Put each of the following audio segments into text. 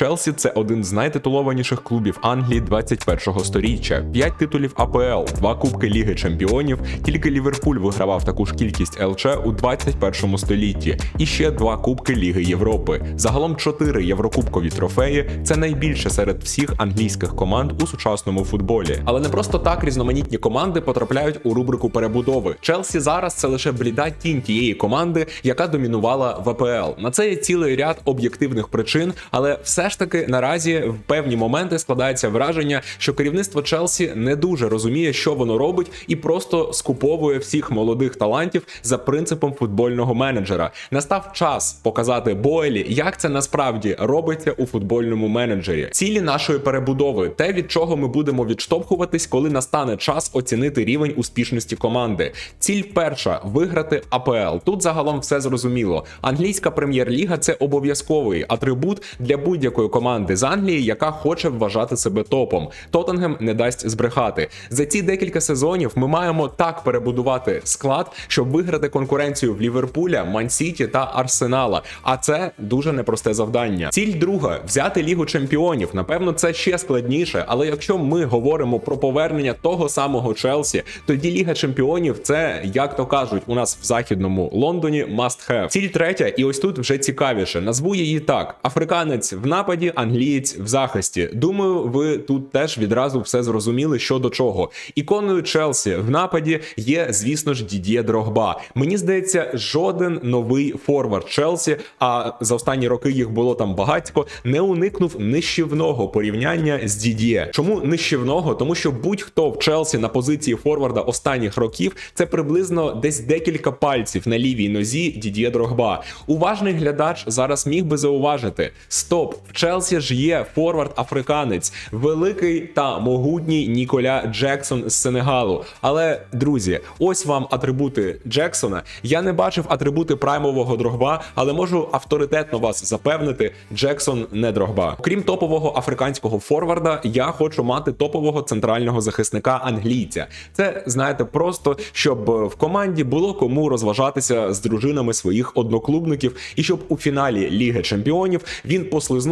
Челсі це один з найтитулованіших клубів Англії 21-го сторіччя. П'ять титулів АПЛ, два кубки Ліги Чемпіонів. Тільки Ліверпуль вигравав таку ж кількість ЛЧ у 21 столітті, і ще два кубки Ліги Європи. Загалом чотири єврокубкові трофеї це найбільше серед всіх англійських команд у сучасному футболі. Але не просто так різноманітні команди потрапляють у рубрику перебудови. Челсі зараз це лише бліда тінь тієї команди, яка домінувала в АПЛ. На це є цілий ряд об'єктивних причин, але все ж таки наразі в певні моменти складається враження, що керівництво Челсі не дуже розуміє, що воно робить, і просто скуповує всіх молодих талантів за принципом футбольного менеджера. Настав час показати Бойлі, як це насправді робиться у футбольному менеджері. Цілі нашої перебудови, те від чого ми будемо відштовхуватись, коли настане час оцінити рівень успішності команди. Ціль перша виграти АПЛ. Тут загалом все зрозуміло. Англійська прем'єр-ліга це обов'язковий атрибут для будь-якої команди з Англії, яка хоче вважати себе топом. Тоттенгем не дасть збрехати. За ці декілька сезонів ми маємо так перебудувати склад, щоб виграти конкуренцію в Ліверпуля, Мансіті та Арсенала. А це дуже непросте завдання. Ціль друга взяти лігу чемпіонів. Напевно, це ще складніше. Але якщо ми говоримо про повернення того самого Челсі, тоді Ліга Чемпіонів це як то кажуть у нас в західному Лондоні must have. Ціль третя, і ось тут вже цікавіше. Назву її так: африканець в нападі, англієць в захисті. Думаю, ви тут теж відразу все зрозуміли, що до чого. Іконою Челсі в нападі є, звісно ж, Дід'є Дрогба. Мені здається, жоден новий форвард Челсі, а за останні роки їх було там багатько, не уникнув нищівного порівняння з Дід'є. Чому нищівного? Тому що будь-хто в Челсі на позиції форварда останніх років це приблизно десь декілька пальців на лівій нозі Дід'є Дрогба. Уважний глядач зараз міг би зауважити: стоп, в Челсі ж є форвард африканець, великий та могутній Ніколя Джексон з Сенегалу. Але друзі, ось вам атрибути Джексона. Я не бачив атрибути праймового дрогба, але можу авторитетно вас запевнити, Джексон не дрогба. Окрім топового африканського форварда, я хочу мати топового центрального захисника англійця. Це знаєте, просто щоб в команді було кому розважатися з дружинами своїх одноклубників, і щоб у фіналі Ліги Чемпіонів він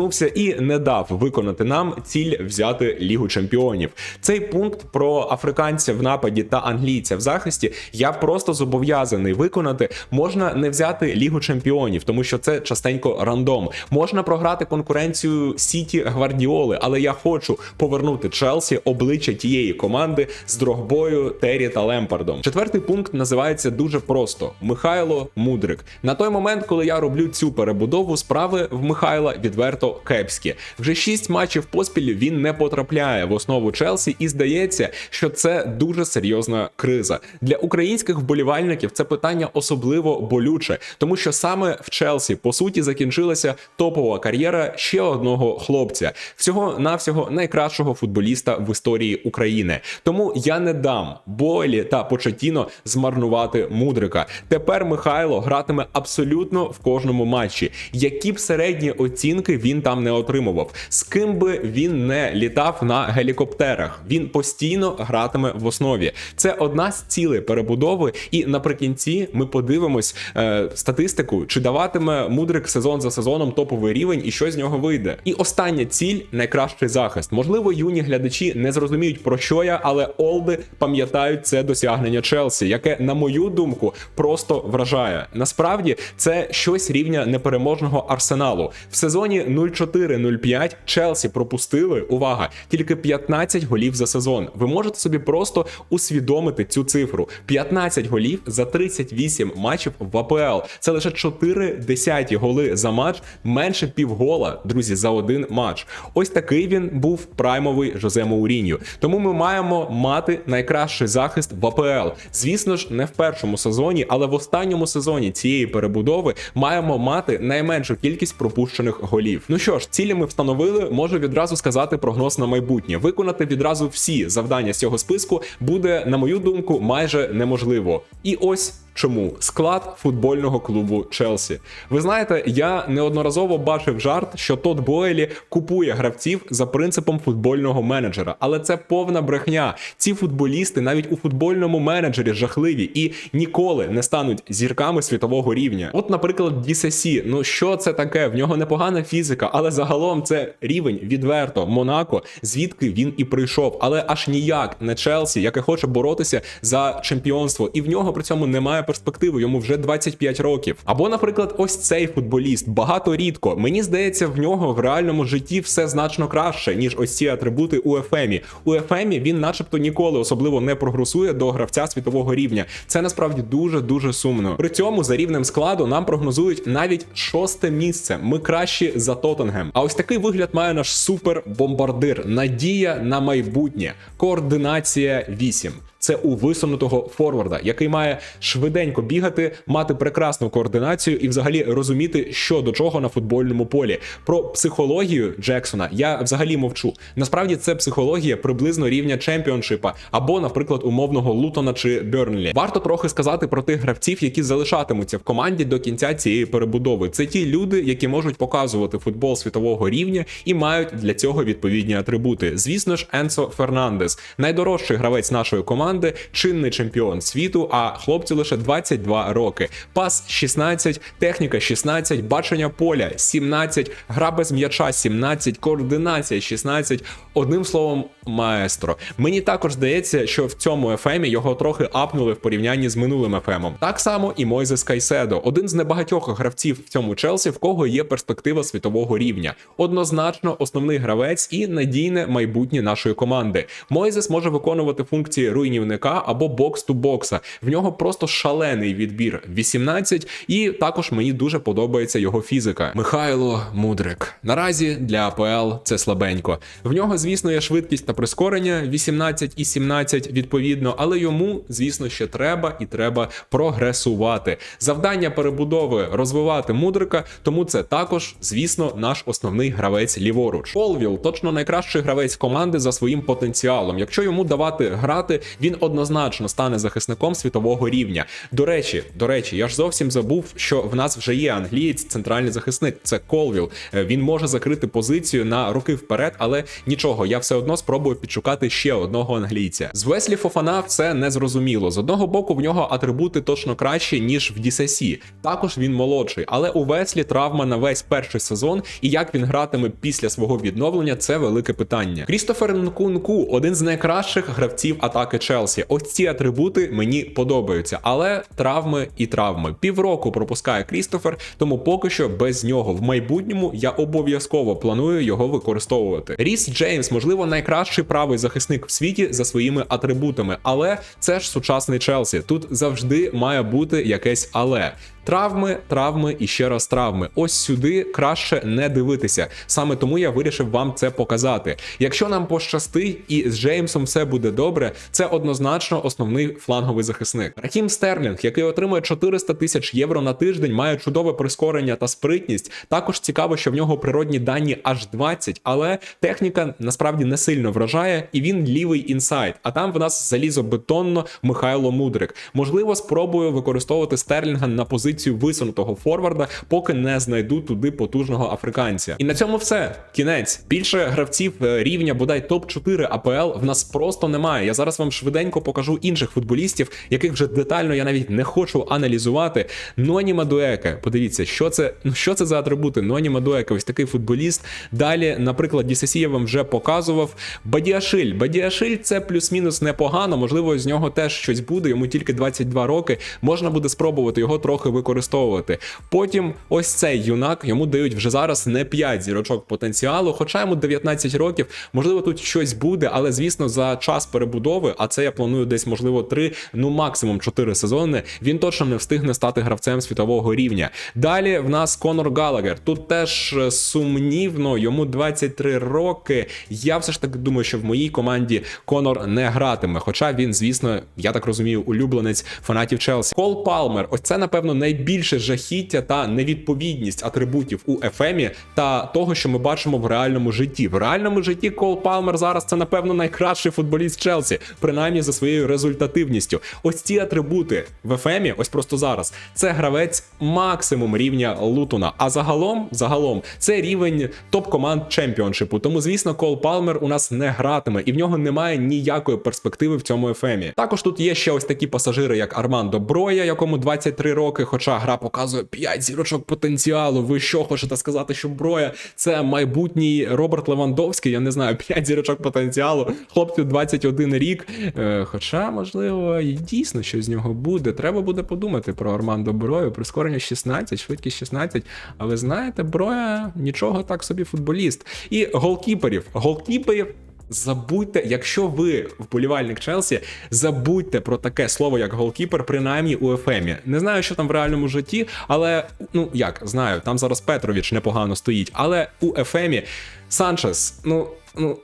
послизнувся і не дав виконати нам ціль взяти Лігу Чемпіонів. Цей пункт про африканця в нападі та англійця в захисті я просто зобов'язаний виконати. Можна не взяти Лігу Чемпіонів, тому що це частенько рандом. Можна програти конкуренцію Сіті Гвардіоли, але я хочу повернути Челсі обличчя тієї команди з Дрогбою, Террі та Лемпардом. Четвертий пункт називається дуже просто: Михайло Мудрик. На той момент, коли я роблю цю перебудову, справи в Михайла відверто кепські. Вже шість матчів поспіль він не потрапляє в основу Челсі, і здається, що це дуже серйозна криза для українських вболівальників. Це питання особливо болюче, тому що саме в Челсі по суті закінчилася топова кар'єра ще одного хлопця, всього навсього найкращого футболіста в історії України. Тому я не дам Бойлі та Почетіно змарнувати мудрика. Тепер Михайло гратиме абсолютно в кожному матчі. Які б середні оцінки він там не отримував, з ким би він не літав на гелікоптерах. Він постійно гратиме в основі. Це одна з цілей перебудови. І наприкінці ми подивимось е, статистику, чи даватиме мудрик сезон за сезоном топовий рівень і що з нього вийде. І остання ціль найкращий захист. Можливо, юні глядачі не зрозуміють про що я, але Олди пам'ятають це досягнення Челсі, яке, на мою думку, просто вражає. Насправді це щось рівня непереможного арсеналу. В сезоні 0-4-0-5 Челсі пропустили увага тільки 15 голів за сезон. Ви можете собі просто усвідомити цю цифру: 15 голів за 38 матчів в АПЛ. Це лише 4 десяті голи за матч, менше півгола, друзі, за один матч. Ось такий він був праймовий Жозе Мауріньо. Тому ми маємо мати найкращий захист в АПЛ. Звісно ж, не в першому сезоні, але в останньому сезоні цієї перебудови маємо мати найменшу кількість пропущених голів. Ну що ж, цілі ми встановили. Можу відразу сказати прогноз на майбутнє. Виконати відразу всі завдання з цього списку буде, на мою думку, майже неможливо. І ось. Чому склад футбольного клубу Челсі? Ви знаєте, я неодноразово бачив жарт, що Тод Бойлі купує гравців за принципом футбольного менеджера, але це повна брехня. Ці футболісти навіть у футбольному менеджері жахливі і ніколи не стануть зірками світового рівня. От, наприклад, Дісесі. Ну що це таке? В нього непогана фізика, але загалом це рівень відверто Монако, звідки він і прийшов, але аж ніяк не Челсі, яке хоче боротися за чемпіонство, і в нього при цьому немає перспективи. Йому вже 25 років. Або, наприклад, ось цей футболіст багато рідко. Мені здається, в нього в реальному житті все значно краще, ніж ось ці атрибути у ефемі. У ефемі він, начебто, ніколи особливо не прогресує до гравця світового рівня. Це насправді дуже дуже сумно. При цьому за рівнем складу нам прогнозують навіть шосте місце. Ми кращі за Тоттенгем. А ось такий вигляд має наш супер бомбардир. Надія на майбутнє. Координація 8 це у висунутого форварда, який має швиденько бігати, мати прекрасну координацію і взагалі розуміти, що до чого на футбольному полі. Про психологію Джексона я взагалі мовчу. Насправді це психологія приблизно рівня чемпіоншипа або, наприклад, умовного Лутона чи Бернлі. Варто трохи сказати про тих гравців, які залишатимуться в команді до кінця цієї перебудови. Це ті люди, які можуть показувати футбол світового рівня і мають для цього відповідні атрибути. Звісно ж, Енсо Фернандес, найдорожчий гравець нашої команди команди, чинний чемпіон світу, а хлопцю лише 22 роки. Пас 16, техніка 16, бачення поля 17, гра без м'яча 17, координація 16. Одним словом, маестро. Мені також здається, що в цьому ефемі його трохи апнули в порівнянні з минулим ефемом. Так само і Мойзес Кайседо, один з небагатьох гравців в цьому Челсі, в кого є перспектива світового рівня. Однозначно, основний гравець і надійне майбутнє нашої команди. Мойзес може виконувати функції руйнівника або бокс-ту-бокса. В нього просто шалений відбір 18, і також мені дуже подобається його фізика. Михайло Мудрик. Наразі для АПЛ це слабенько. В нього, звісно, є швидкість та прискорення 18 і 17 відповідно, але йому, звісно, ще треба і треба прогресувати. Завдання перебудови розвивати мудрика, тому це також, звісно, наш основний гравець ліворуч. Полвіл точно найкращий гравець команди за своїм потенціалом. Якщо йому давати грати, він однозначно стане захисником світового рівня. До речі, до речі, я ж зовсім забув, що в нас вже є англієць, центральний захисник. Це Колвіл. Е, Він може закрити позицію на роки вперед, але нічого, я все одно спробую підшукати ще одного англійця. З Веслі Фофана все незрозуміло. З одного боку, в нього атрибути точно кращі, ніж в Дісесі. Також він молодший, але у Веслі травма на весь перший сезон, і як він гратиме після свого відновлення, це велике питання. Крістофер Нкунку один з найкращих гравців атаки Челсі. Ось ці атрибути мені подобаються, але травми і травми. Півроку пропускає Крістофер, тому поки що без нього в майбутньому я обов'язково планую його використовувати. Ріс Джеймс, можливо, найкращий правий захисник в світі за своїми атрибутами, але це ж сучасний Челсі. Тут завжди має бути якесь але. Травми, травми і ще раз травми. Ось сюди краще не дивитися. Саме тому я вирішив вам це показати. Якщо нам пощастить і з Джеймсом все буде добре, це однозначно основний фланговий захисник. Рахім Стерлінг, який отримує 400 тисяч євро на тиждень, має чудове прискорення та спритність. Також цікаво, що в нього природні дані аж 20, але техніка насправді не сильно вражає, і він лівий інсайд. А там в нас залізобетонно Михайло Мудрик. Можливо, спробую використовувати Стерлінга на позицію висунутого форварда, поки не знайду туди потужного африканця. І на цьому все. Кінець. Більше гравців е, рівня бодай топ-4 АПЛ в нас просто немає. Я зараз вам швиденько покажу інших футболістів, яких вже детально я навіть не хочу аналізувати. Ноні Мадуеке. Подивіться, що це ну що це за атрибути. Ноні Мадуеке, ось такий футболіст. Далі, наприклад, Дісесі я вам вже показував. Бадіашиль. Бадіашиль це плюс-мінус непогано. Можливо, з нього теж щось буде. Йому тільки 22 роки. Можна буде спробувати його трохи використовувати. Потім ось цей юнак йому дають вже зараз не 5 зірочок потенціалу, хоча йому 19 років. Можливо, тут щось буде, але звісно, за час перебудови, а це я планую десь, можливо, 3, ну максимум 4 сезони. Він точно не встигне стати гравцем світового рівня. Далі в нас Конор Галагер. Тут теж е, сумнівно, йому 23 роки. Я все ж таки думаю, що в моїй команді Конор не гратиме. Хоча він, звісно, я так розумію, улюбленець фанатів Челсі. Кол Палмер, ось це, напевно, найбільше жахіття та невідповідність атрибутів у ефемі та того, що ми бачимо в реальному житті. В реальному житті Кол Палмер зараз це напевно найкращий футболіст Челсі, принаймні за своєю результативністю. Ось ці атрибути в ефемі, ось просто зараз. Це гравець максимум рівня Лутона. А загалом, загалом, це рівень топ-команд чемпіоншипу. Тому, звісно, Кол Палмер у нас не гратиме, і в нього немає ніякої перспективи в цьому ефемі. Також тут є ще ось такі пасажири, як Армандо Броя, якому 23 роки, хоча гра показує 5 зірочок потенціалу. Ви що хочете сказати, що Броя це майбутній Роберт Левандовський? Я не знаю, 5 зірочок потенціалу. Хлопцю 21 рік. Е, хоча, можливо, дійсно щось з нього буде. Треба буде подумати про Армандо Брою. Прискорення 16, швидкість 16. Але знаєте, Броя нічого так собі футболіст. І голкіперів. Голкіперів. Забудьте, якщо ви вболівальник Челсі, забудьте про таке слово, як голкіпер, принаймні у ефемі. Не знаю, що там в реальному житті, але ну як знаю, там зараз Петрович непогано стоїть. Але у ефемі Санчес, ну. Ну,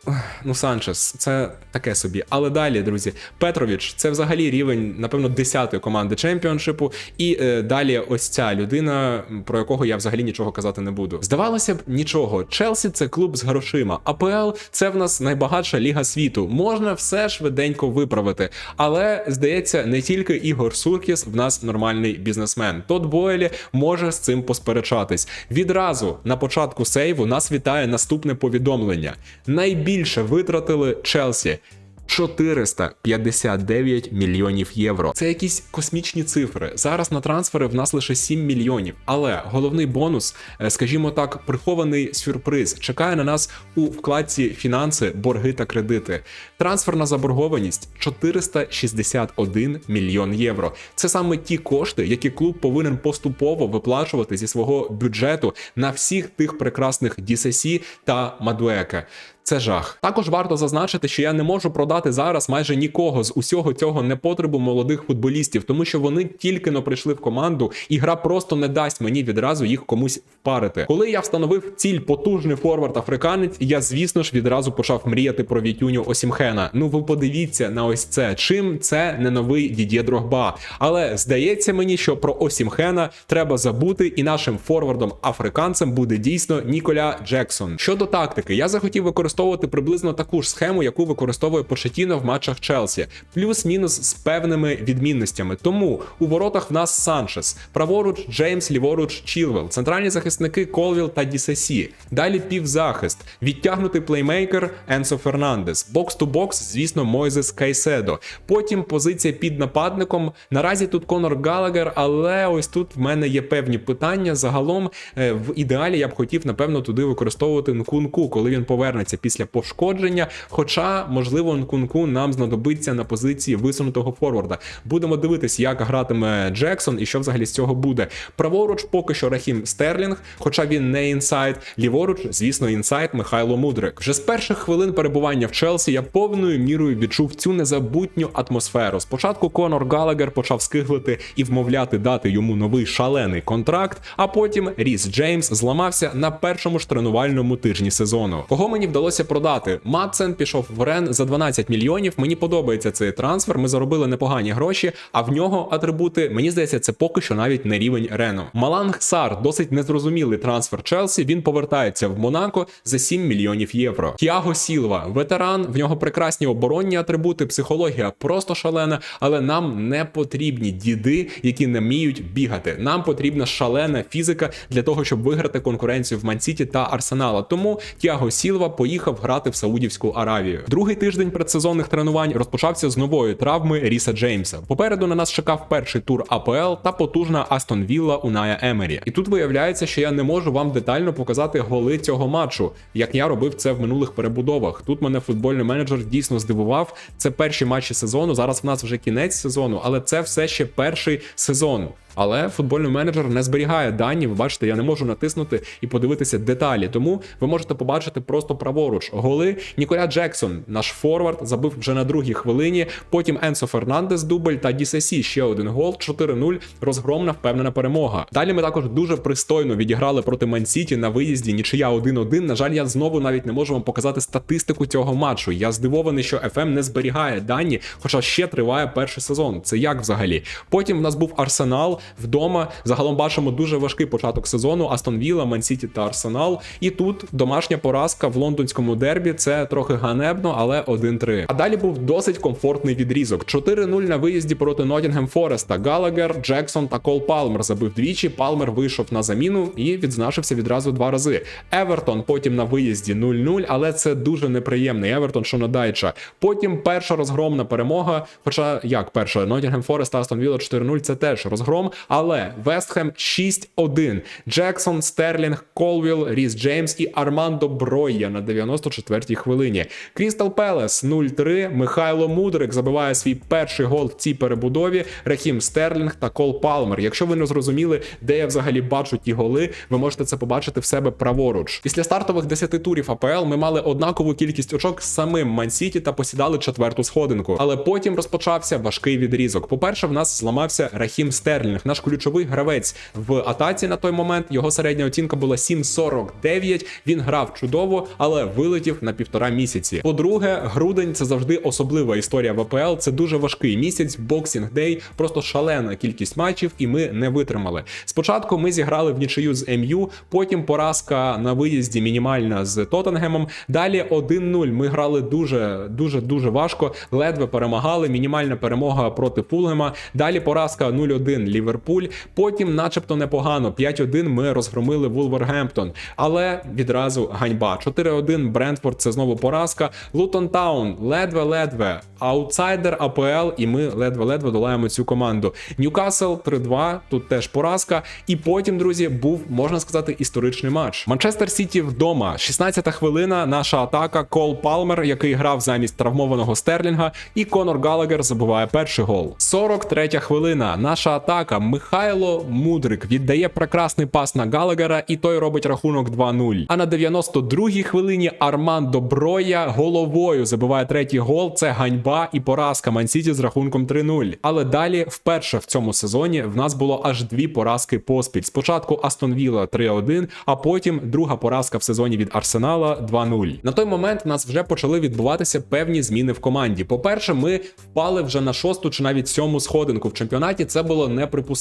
ну Санчес, це таке собі. Але далі, друзі, Петрович, це взагалі рівень, напевно, 10-ї команди чемпіоншипу. І е, далі ось ця людина, про якого я взагалі нічого казати не буду. Здавалося б, нічого. Челсі це клуб з грошима. АПЛ це в нас найбагатша ліга світу. Можна все швиденько виправити. Але здається, не тільки Ігор Суркіс в нас нормальний бізнесмен. Тот Бойлі може з цим посперечатись. Відразу на початку сейву нас вітає наступне повідомлення. Найбільше витратили Челсі. 459 мільйонів євро. Це якісь космічні цифри. Зараз на трансфери в нас лише 7 мільйонів. Але головний бонус, е, скажімо так, прихований сюрприз, чекає на нас у вкладці фінанси, борги та кредити. Трансферна заборгованість 461 мільйон євро. Це саме ті кошти, які клуб повинен поступово виплачувати зі свого бюджету на всіх тих прекрасних DCC та Мадуеке. Це жах. Також варто зазначити, що я не можу продати зараз майже нікого з усього цього непотребу молодих футболістів, тому що вони тільки но прийшли в команду, і гра просто не дасть мені відразу їх комусь впарити. Коли я встановив ціль потужний форвард африканець, я звісно ж відразу почав мріяти про Вітюню Осімхена. Ну ви подивіться на ось це. Чим це не новий Дідє Дрогба. Але здається мені, що про Осімхена треба забути, і нашим форвардом африканцем буде дійсно Ніколя Джексон. Щодо тактики, я захотів використовувати приблизно таку ж схему, яку використовує Почетіно в матчах Челсі, плюс-мінус з певними відмінностями. Тому у воротах в нас Санчес, праворуч Джеймс, ліворуч Чілвел, центральні захисники Колвіл та Дісесі. Далі півзахист, відтягнутий плеймейкер Енсо Фернандес, бокс ту бокс, звісно, Мойзес Кайседо. Потім позиція під нападником. Наразі тут Конор Галагер, але ось тут в мене є певні питання. Загалом е, в ідеалі я б хотів, напевно, туди використовувати Нкунку, коли він повернеться після пошкодження. Хоча, можливо, Нкунку нам знадобиться на позиції висунутого форварда. Будемо дивитись, як гратиме Джексон і що взагалі з цього буде. Праворуч поки що Рахім Стерлінг, хоча він не інсайд. Ліворуч, звісно, інсайд Михайло Мудрик. Вже з перших хвилин перебування в Челсі я повною мірою відчув цю незабутню атмосферу. Спочатку Конор Галагер почав скиглити і вмовляти дати йому новий шалений контракт. А потім Ріс Джеймс зламався на першому ж тренувальному тижні сезону. Кого мені вдалося продати? Матсен пішов в Рен за 12 мільйонів. Мені подобається цей трансфер. Ми заробили непогані гроші, а в нього атрибути, мені здається, це поки що навіть не рівень Рену. Маланг Сар досить незрозумілий трансфер Челсі. Він повертається в Монако за 7 мільйонів євро. Тіаго Сілва, ветеран, в нього прекрасні оборонні атрибути, психологія просто шалена, але нам не потрібні діди, які не вміють бігати. Нам потрібна шалена фізика для того, щоб виграти конкуренцію в Мансіті та Арсенала. Тому Тіаго Сілва поїхав грати в Саудівську Аравію. Другий тиждень предсезонних тренувань розпочався з нової травми Ріса Джеймса. Попереду на нас чекав перший тур АПЛ та потужна Астон Вілла Уная Емері. І тут виявляється, що я не можу вам детально показати голи цього матчу, як я робив це в минулих перебудовах. Тут мене футбольний менеджер дійсно здивував. Це перші матчі сезону. Зараз в нас вже кінець сезону, але це все ще перший сезон. Але футбольний менеджер не зберігає дані. Ви бачите, я не можу натиснути і подивитися деталі. Тому ви можете побачити просто праворуч голи. Ніколя Джексон, наш форвард, забив вже на другій хвилині. Потім Енсо Фернандес дубль та Дісесі ще один гол. 4-0. Розгромна впевнена перемога. Далі ми також дуже пристойно відіграли проти Мансіті на виїзді. Нічия 1-1. На жаль, я знову навіть не можу вам показати статистику цього матчу. Я здивований, що FM не зберігає дані, хоча ще триває перший сезон. Це як взагалі? Потім в нас був Арсенал. Вдома. Загалом бачимо дуже важкий початок сезону. Астон Вілла, Мансіті та Арсенал. І тут домашня поразка в лондонському дербі. Це трохи ганебно, але 1-3. А далі був досить комфортний відрізок. 4-0 на виїзді проти Нотінгем Фореста. Галагер, Джексон та Кол Палмер забив двічі. Палмер вийшов на заміну і відзначився відразу два рази. Евертон потім на виїзді 0-0, але це дуже неприємний. Евертон, що надайча. Потім перша розгромна перемога. Хоча як перша Нотінгем Форест Астон Вілла 4-0 це теж розгром. Але Вестхем 6-1. Джексон, Стерлінг, Колвіл, Ріс Джеймс і Армандо Бройя на 94-й хвилині. Крістал Пелес 0-3. Михайло Мудрик забиває свій перший гол в цій перебудові. Рахім Стерлінг та Кол Палмер. Якщо ви не зрозуміли, де я взагалі бачу ті голи, ви можете це побачити в себе праворуч. Після стартових 10 турів АПЛ ми мали однакову кількість очок з самим Мансіті та посідали четверту сходинку. Але потім розпочався важкий відрізок. По-перше, в нас зламався Рахім Стерлінг, наш ключовий гравець в атаці на той момент. Його середня оцінка була 7,49. Він грав чудово, але вилетів на півтора місяці. По-друге, грудень це завжди особлива історія в АПЛ. Це дуже важкий місяць, боксінг дей, просто шалена кількість матчів, і ми не витримали. Спочатку ми зіграли в нічию з МЮ, потім поразка на виїзді мінімальна з Тоттенгемом. Далі 1-0. Ми грали дуже, дуже, дуже важко. Ледве перемагали. Мінімальна перемога проти Фулгема. Далі поразка 0-1 Ліверпуль. Потім, начебто, непогано. 5-1 ми розгромили Вулвергемптон. Але відразу ганьба. 4-1 Брентфорд це знову поразка. Лутон Таун ледве-ледве. Аутсайдер АПЛ, і ми ледве-ледве долаємо цю команду. Ньюкасл 3-2, тут теж поразка. І потім, друзі, був, можна сказати, історичний матч. Манчестер Сіті вдома. 16-та хвилина. Наша атака. Кол Палмер, який грав замість травмованого Стерлінга, і Конор Галагер забиває перший гол. 43-я хвилина. Наша атака. Михайло Мудрик віддає прекрасний пас на Галагера, і той робить рахунок 2-0. А на 92-й хвилині Армандо Броя головою забиває третій гол. Це ганьба і поразка Мансіті з рахунком 3-0. Але далі, вперше в цьому сезоні, в нас було аж дві поразки поспіль. Спочатку Астон Вілла 3-1, а потім друга поразка в сезоні від Арсенала 2-0. На той момент в нас вже почали відбуватися певні зміни в команді. По-перше, ми впали вже на шосту чи навіть сьому сходинку в чемпіонаті. Це було неприпустимо.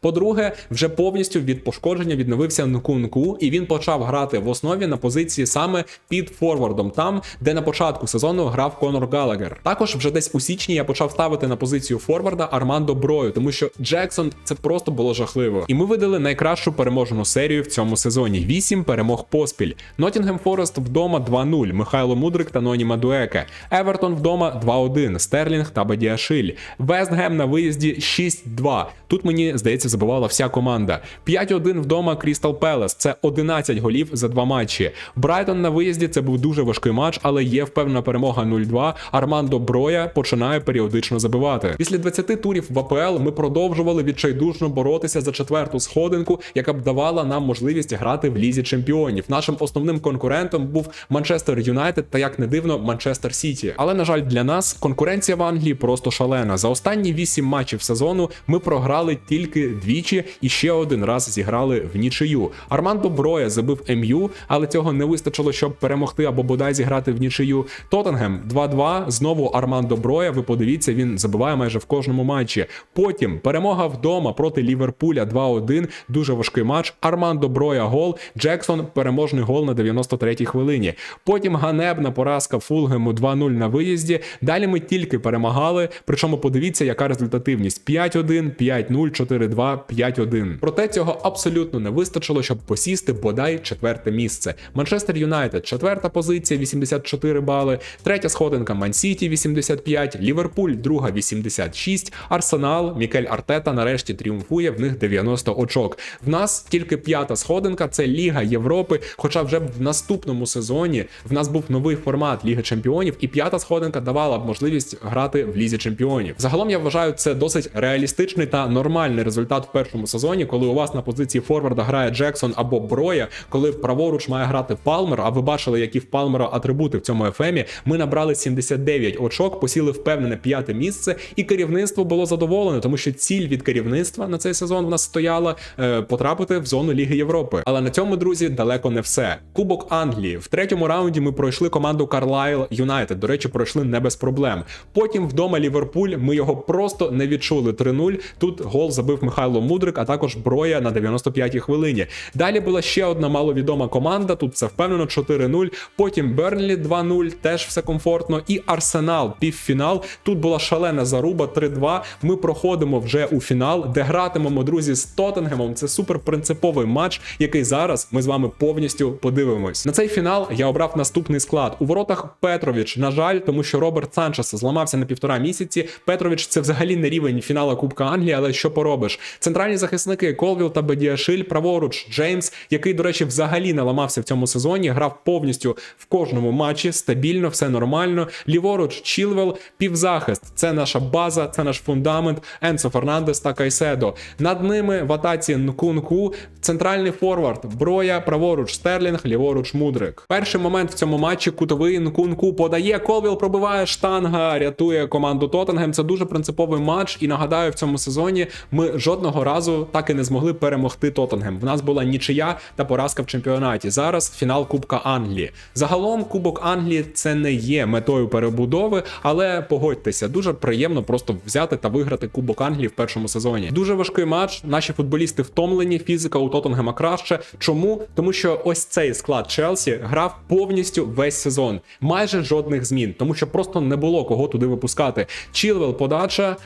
По-друге, вже повністю від пошкодження відновився Нкунку, і він почав грати в основі на позиції саме під форвардом, там де на початку сезону грав Конор Галагер. Також вже десь у січні я почав ставити на позицію форварда Армандо Брою, тому що Джексон це просто було жахливо. І ми видали найкращу переможну серію в цьому сезоні. Вісім перемог поспіль. Нотінгем Форест вдома 2-0. Михайло Мудрик та Ноні Мадуеке. Евертон вдома 2-1. Стерлінг та Бадіашиль. Вестгем на виїзді 6-2. Тут мені здається забивала вся команда. 5-1 вдома Крістал Пелес. Це 11 голів за два матчі. Брайтон на виїзді це був дуже важкий матч, але є впевнена перемога 0-2. Армандо Броя починає періодично забивати. Після 20 турів в АПЛ ми продовжували відчайдушно боротися за четверту сходинку, яка б давала нам можливість грати в лізі чемпіонів. Нашим основним конкурентом був Манчестер Юнайтед та як не дивно Манчестер Сіті. Але на жаль, для нас конкуренція в Англії просто шалена. За останні 8 матчів сезону ми програли тільки двічі і ще один раз зіграли в нічию. Армандо Броя забив МЮ, але цього не вистачило, щоб перемогти або бодай зіграти в нічию. Тоттенгем 2-2, знову Армандо Броя. Ви подивіться, він забиває майже в кожному матчі. Потім перемога вдома проти Ліверпуля 2-1. Дуже важкий матч. Армандо Броя гол. Джексон переможний гол на 93-й хвилині. Потім ганебна поразка Фулгему 2-0 на виїзді. Далі ми тільки перемагали. Причому подивіться, яка результативність: 5-1, 5-0, 4-2, 5-1. Проте цього абсолютно не вистачило, щоб посісти бодай четверте місце. Манчестер Юнайтед, четверта позиція, 84 бали. Третя сходинка Мансіті 85, Ліверпуль, друга 86, Арсенал, Мікель Артета нарешті тріумфує, в них 90 очок. В нас тільки п'ята сходинка, це Ліга Європи. Хоча вже в наступному сезоні в нас був новий формат Ліги Чемпіонів, і п'ята сходинка давала б можливість грати в Лізі Чемпіонів. Загалом я вважаю це досить реалістичний та нормальний результат в першому сезоні, коли у вас на позиції форварда грає Джексон або Броя, коли праворуч має грати Палмер. А ви бачили, які в Палмера атрибути в цьому ефемі. Ми набрали 79 очок, посіли впевнене п'яте місце, і керівництво було задоволене, тому що ціль від керівництва на цей сезон в нас стояла е, потрапити в зону Ліги Європи. Але на цьому, друзі, далеко не все. Кубок Англії в третьому раунді ми пройшли команду Карлайл Юнайтед. До речі, пройшли не без проблем. Потім вдома Ліверпуль. Ми його просто не відчули 3-0. Тут гол забив Михайло Мудрик, а також Броя на 95-й хвилині. Далі була ще одна маловідома команда. Тут це впевнено 4-0. Потім Бернлі 2-0, теж все комфортно. І Арсенал, півфінал. Тут була шалена заруба 3-2. Ми проходимо вже у фінал, де гратимемо друзі з Тоттенгемом. Це суперпринциповий матч, який зараз ми з вами повністю подивимось. На цей фінал я обрав наступний склад. У воротах Петрович, на жаль, тому що Роберт Санчес зламався на півтора місяці. Петрович це взагалі не рівень фінала Кубка Англії, але що поробиш? Центральні захисники Колвіл та Бедіашиль, праворуч Джеймс, який, до речі, взагалі не ламався в цьому сезоні, грав повністю в кожному матчі, стабільно, все нормально. Ліворуч Чілвел, півзахист. Це наша база, це наш фундамент. Енсо Фернандес та Кайседо. Над ними в атаці Нкунку, центральний форвард, Броя, праворуч Стерлінг, ліворуч Мудрик. Перший момент в цьому матчі кутовий Нкунку подає. Колвіл пробиває штанга, рятує команду Тоттенгем. Це дуже принциповий матч. І нагадаю, в цьому сезоні ми жодного разу так і не змогли перемогти Тоттенгем. В нас була нічия та поразка в чемпіонаті. Зараз фінал Кубка Англії. Загалом Кубок Англії це не є метою перебудови, але погодьтеся, дуже приємно просто взяти та виграти Кубок Англії в першому сезоні. Дуже важкий матч. Наші футболісти втомлені. Фізика у Тоттенгема краще. Чому? Тому що ось цей склад Челсі грав повністю весь сезон, майже жодних змін, тому що просто не було кого туди випускати. Чілвел подача.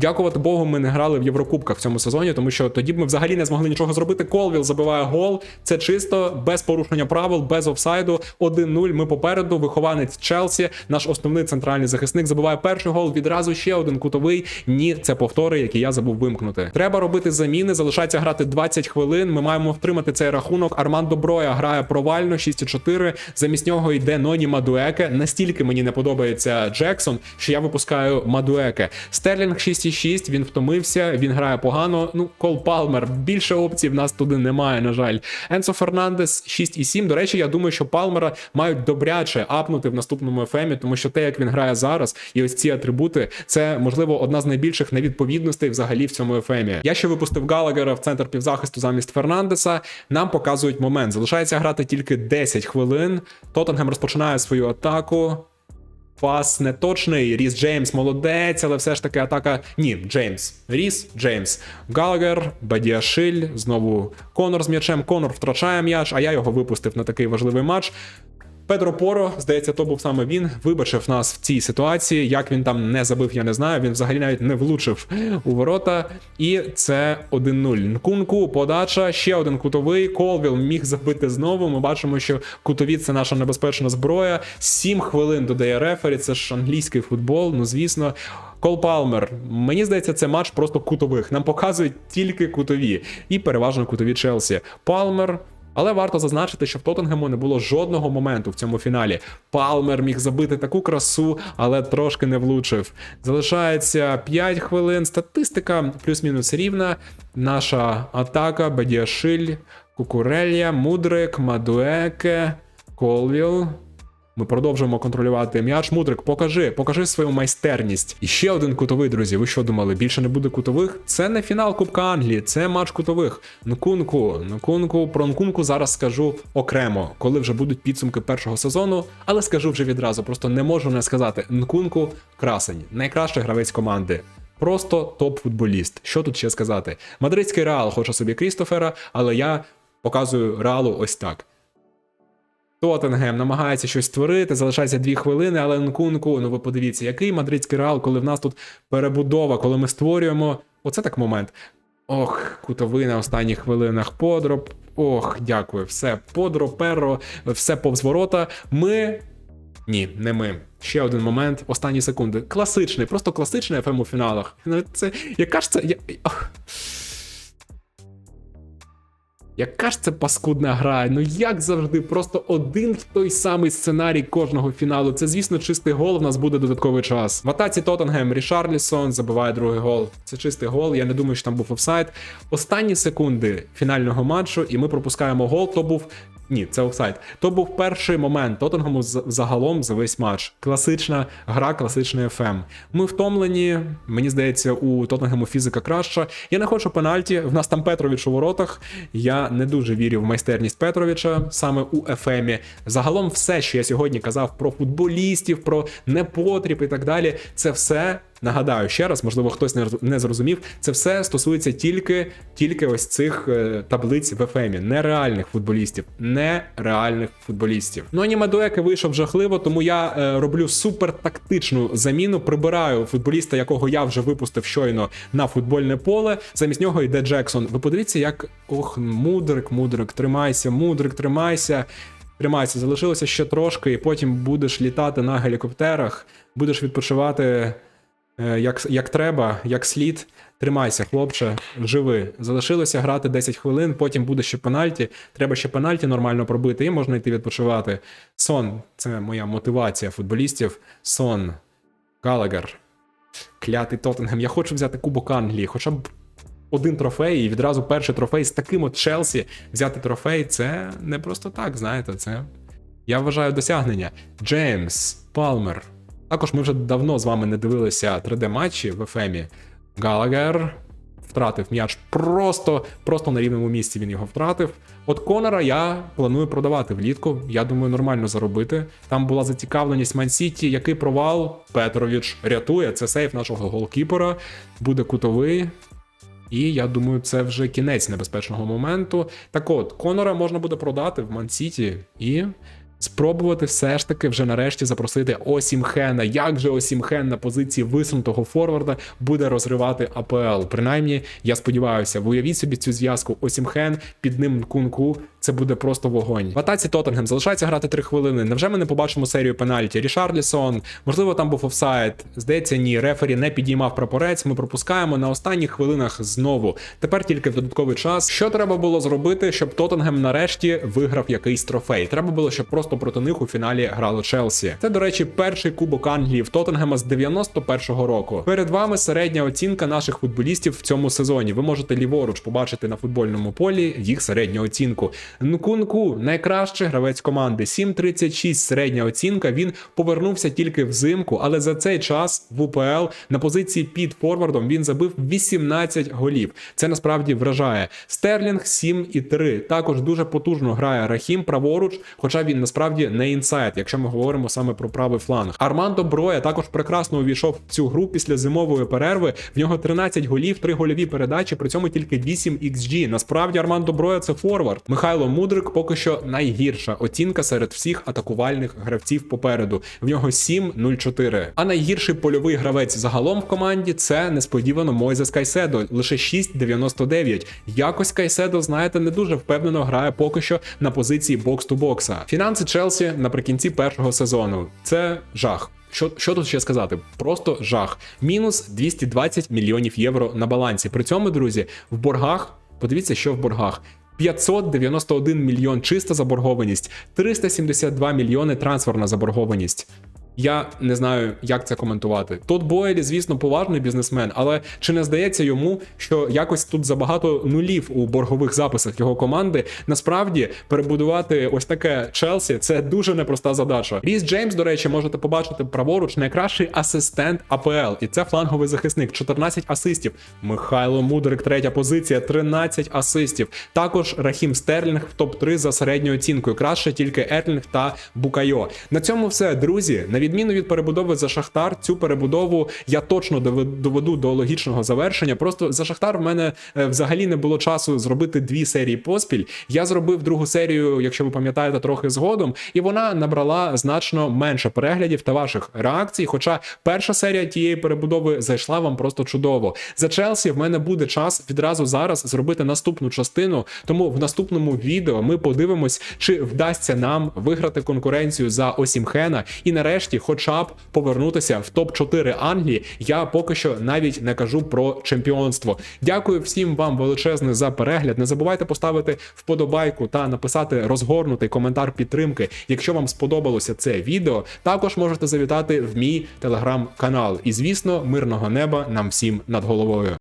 Дякувати Богу, ми не грали в Єврокубках в цьому сезоні, тому що тоді б ми взагалі не змогли нічого зробити. Колвіл забиває гол. Це чисто без порушення правил, без офсайду. 1-0. Ми попереду. Вихованець Челсі, наш основний центральний захисник, забиває перший гол. Відразу ще один кутовий. Ні, це повтори, які я забув вимкнути. Треба робити заміни. Залишається грати 20 хвилин. Ми маємо втримати цей рахунок. Армандо Броя грає провально 6-4. Замість нього йде Ноні Мадуеке. Настільки мені не подобається Джексон, що я випускаю Мадуеке. Стерлінг 6-6, Він втомився. Він грає погано. Ну, Кол Палмер. Більше опцій в нас туди немає. На жаль. Енсо Фернандес 6-7. До речі, я думаю, що Палмера мають добряче апнути в наступному ефемі, тому що те, як він грає зараз, і ось ці атрибути, це можливо одна з найбільших невідповідностей взагалі в цьому ефемі. Я ще випустив Галагера в центр півзахисту замість Фернандеса. Нам показують момент. Залишається грати тільки 10 хвилин. Тоттенгем розпочинає свою атаку. Пас неточний. Ріс Джеймс молодець, але все ж таки атака. Ні, Джеймс. Ріс Джеймс. Галагер, Бадіашиль. Знову Конор з м'ячем. Конор втрачає м'яч, а я його випустив на такий важливий матч. Педро Поро, здається, то був саме він. Вибачив нас в цій ситуації. Як він там не забив, я не знаю. Він взагалі навіть не влучив у ворота. І це 1-0. Нкунку, подача, ще один кутовий. Колвіл міг забити знову. Ми бачимо, що кутові це наша небезпечна зброя. Сім хвилин додає рефері. Це ж англійський футбол. Ну звісно. Кол Палмер, мені здається, це матч просто кутових. Нам показують тільки кутові і переважно кутові Челсі. Палмер. Але варто зазначити, що в Тоттенгему не було жодного моменту в цьому фіналі. Палмер міг забити таку красу, але трошки не влучив. Залишається 5 хвилин. Статистика плюс-мінус рівна. Наша атака, Бадіашиль, Кукурелля, Мудрик, Мадуеке, Колвіл. Ми продовжуємо контролювати м'яч. Мудрик, покажи, покажи свою майстерність. І ще один кутовий, друзі. Ви що думали? Більше не буде кутових? Це не фінал Кубка Англії, це матч кутових. Нкунку, Нкунку, про Нкунку зараз скажу окремо, коли вже будуть підсумки першого сезону. Але скажу вже відразу, просто не можу не сказати. Нкунку красень, найкращий гравець команди. Просто топ-футболіст. Що тут ще сказати? Мадридський реал хоче собі Крістофера, але я показую реалу ось так. Тоттенгем намагається щось створити, залишається дві хвилини, але Нкунку, ну ви подивіться, який мадридський реал, коли в нас тут перебудова, коли ми створюємо. Оце так момент. Ох, кутовий на останніх хвилинах подроб. Ох, дякую. Все, подро, перро, все повз ворота. Ми. Ні, не ми. Ще один момент, останні секунди. Класичний, просто класичний ФМ у фіналах. Це яка ж це. Я... Яка ж це паскудна гра? Ну як завжди, просто один той самий сценарій кожного фіналу. Це, звісно, чистий гол. В нас буде додатковий час. В атаці Тоттенгем Рішарлісон забиває другий гол. Це чистий гол. Я не думаю, що там був офсайд. Останні секунди фінального матчу, і ми пропускаємо гол. То був. Ні, це офсайд. То був перший момент Тоттенгему з- загалом за весь матч. Класична гра, класичний ФМ. Ми втомлені. Мені здається, у Тоттенгему фізика краща. Я не хочу пенальті. В нас там Петрович у воротах. Я не дуже вірю в майстерність Петровича саме у ФМі. Загалом, все, що я сьогодні казав про футболістів, про непотріб і так далі, це все Нагадаю ще раз, можливо, хтось не зрозумів. Це все стосується тільки, тільки ось цих е, таблиць в ФМі. Нереальних футболістів. Нереальних футболістів. Ну, анімедуеки вийшов жахливо, тому я е, роблю супер тактичну заміну. Прибираю футболіста, якого я вже випустив щойно на футбольне поле. Замість нього йде Джексон. Ви подивіться, як ох, мудрик, мудрик, тримайся, мудрик, тримайся. Тримайся, залишилося ще трошки, і потім будеш літати на гелікоптерах, будеш відпочивати як, як треба, як слід. Тримайся, хлопче, живи. Залишилося грати 10 хвилин, потім буде ще пенальті. Треба ще пенальті нормально пробити, і можна йти відпочивати. Сон, це моя мотивація футболістів. Сон, Галагер, клятий Тоттенгем. Я хочу взяти Кубок Англії, хоча б один трофей, і відразу перший трофей з таким от Челсі взяти трофей це не просто так, знаєте, це я вважаю досягнення. Джеймс, Палмер. Також ми вже давно з вами не дивилися 3D-матчі в ФМі. Галагер втратив м'яч просто, просто на рівному місці він його втратив. От Конора я планую продавати влітку. Я думаю, нормально заробити. Там була зацікавленість Ман-Сіті, який провал Петрович рятує. Це сейф нашого голкіпера. Буде кутовий. І я думаю, це вже кінець небезпечного моменту. Так от, Конора можна буде продати в Ман-Сіті і спробувати все ж таки вже нарешті запросити Осімхена. Як же Осімхен на позиції висунутого форварда буде розривати АПЛ? Принаймні, я сподіваюся, уявіть собі цю зв'язку Осімхен, під ним Кунку. Це буде просто вогонь. В атаці Тоттенгем залишається грати 3 хвилини. Невже ми не побачимо серію пенальті? Рішарлісон, можливо, там був офсайд. Здається, ні, рефері не підіймав прапорець. Ми пропускаємо на останніх хвилинах знову. Тепер тільки в додатковий час. Що треба було зробити, щоб Тоттенгем нарешті виграв якийсь трофей? Треба було, щоб просто проти них у фіналі грало Челсі. Це, до речі, перший кубок Англії в Тоттенгема з 91-го року. Перед вами середня оцінка наших футболістів в цьому сезоні. Ви можете ліворуч побачити на футбольному полі їх середню оцінку. Нкунку найкращий гравець команди. 7.36 середня оцінка. Він повернувся тільки взимку, але за цей час в УПЛ на позиції під форвардом він забив 18 голів. Це насправді вражає. Стерлінг 7,3. Також дуже потужно грає Рахім праворуч, хоча він насправді не інсайд, якщо ми говоримо саме про правий фланг. Армандо Броя також прекрасно увійшов в цю гру після зимової перерви. В нього 13 голів, 3 гольові передачі, при цьому тільки 8 XG. Насправді Армандо Броя це форвард. Михайло Мудрик поки що найгірша оцінка серед всіх атакувальних гравців попереду. В нього 7-0-4. А найгірший польовий гравець загалом в команді це несподівано Мойзес Кайседо, лише 6,99. Якось Кайседо, знаєте, не дуже впевнено грає поки що на позиції бокс-ту-бокса. Фінанси Челсі наприкінці першого сезону. Це жах. Що, що тут ще сказати? Просто жах. Мінус 220 мільйонів євро на балансі. При цьому, друзі, в боргах, подивіться, що в боргах. 591 мільйон чиста заборгованість, 372 мільйони трансферна заборгованість. Я не знаю, як це коментувати. Тот Бойлі, звісно, поважний бізнесмен, але чи не здається йому, що якось тут забагато нулів у боргових записах його команди? Насправді перебудувати ось таке Челсі це дуже непроста задача. Ріс Джеймс, до речі, можете побачити праворуч найкращий асистент АПЛ, і це фланговий захисник, 14 асистів. Михайло Мудрик, третя позиція, 13 асистів. Також Рахім Стерлінг в топ-3 за середньою оцінкою. Краще тільки Ерлінг та Букайо. На цьому все, друзі. На відміну від перебудови за Шахтар, цю перебудову я точно доведу до логічного завершення. Просто за Шахтар в мене е, взагалі не було часу зробити дві серії поспіль. Я зробив другу серію, якщо ви пам'ятаєте, трохи згодом, і вона набрала значно менше переглядів та ваших реакцій. Хоча перша серія тієї перебудови зайшла вам просто чудово. За Челсі в мене буде час відразу зараз зробити наступну частину. Тому в наступному відео ми подивимось, чи вдасться нам виграти конкуренцію за Осімхена і нарешті, хоча б повернутися в топ 4 Англії. Я поки що навіть не кажу про чемпіонство. Дякую всім вам величезне за перегляд. Не забувайте поставити вподобайку та написати розгорнутий коментар підтримки, якщо вам сподобалося це відео. Також можете завітати в мій телеграм-канал. І звісно, мирного неба нам всім над головою.